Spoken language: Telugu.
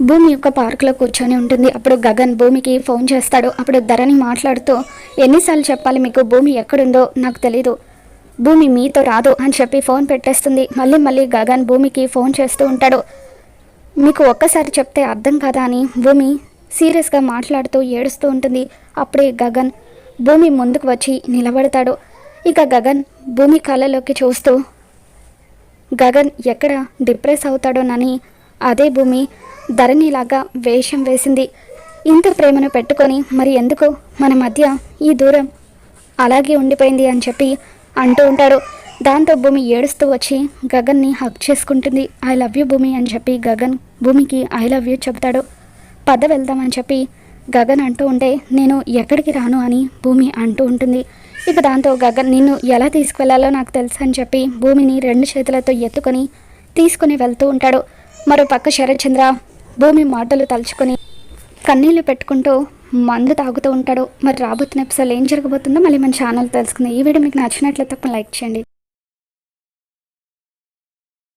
భూమి యొక్క పార్కులో కూర్చొని ఉంటుంది. అప్పుడు గగన్ భూమికి ఫోన్ చేస్తాడు. అప్పుడు ధరణి మాట్లాడుతూ ఎన్నిసార్లు చెప్పాలి మీకు? భూమి ఎక్కడుందో నాకు తెలీదు. భూమి మీతో రాదు అని చెప్పి ఫోన్ పెట్టేస్తుంది. మళ్ళీ మళ్ళీ గగన్ భూమికి ఫోన్ చేస్తూ ఉంటాడు. మీకు ఒక్కసారి చెప్తే అర్థం కదా అని భూమి సీరియస్గా మాట్లాడుతూ ఏడుస్తూ ఉంటుంది. అప్పుడే గగన్ భూమి ముందుకు వచ్చి నిలబడతాడు. ఇక గగన్ భూమి కళ్ళలోకి చూస్తూ గగన్ ఎక్కడ డిప్రెస్ అవుతాడోనని? అదే భూమి ధరణిలాగా వేషం వేసింది. ఇంత ప్రేమను పెట్టుకొని మరి ఎందుకు మన మధ్య ఈ దూరం అలాగే ఉండిపోయింది అని చెప్పి అంటూ ఉంటాడు. దాంతో భూమి ఏడుస్తూ వచ్చి గగన్ని హక్ చేసుకుంటుంది. ఐ లవ్ యూ భూమి అని చెప్పి గగన్ భూమికి ఐ లవ్ యూ చెప్తాడు పద వెళ్దామని చెప్పి గగన్ అంటూ ఉంటే నేను ఎక్కడికి రాను అని భూమి అంటూ ఉంటుంది. ఇక దాంతో గగన్ నిన్ను ఎలా తీసుకువెళ్ళాలో నాకు తెలుసు అని చెప్పి భూమిని రెండు చేతులతో ఎత్తుకొని తీసుకుని వెళ్తూ ఉంటాడు. మరో పక్క శరత్చంద్ర భూమి మాటలు తలుచుకొని కన్నీళ్ళు పెట్టుకుంటూ మందు తాగుతూ ఉంటాడు. మరి రాబోతున్న ఎపిసోడ్ ఏం జరగబోతుందో మళ్ళీ మన ఛానల్ తెలుసుకుందాం. ఈ వీడియో మీకు నచ్చినట్లయితే లైక్ చేయండి.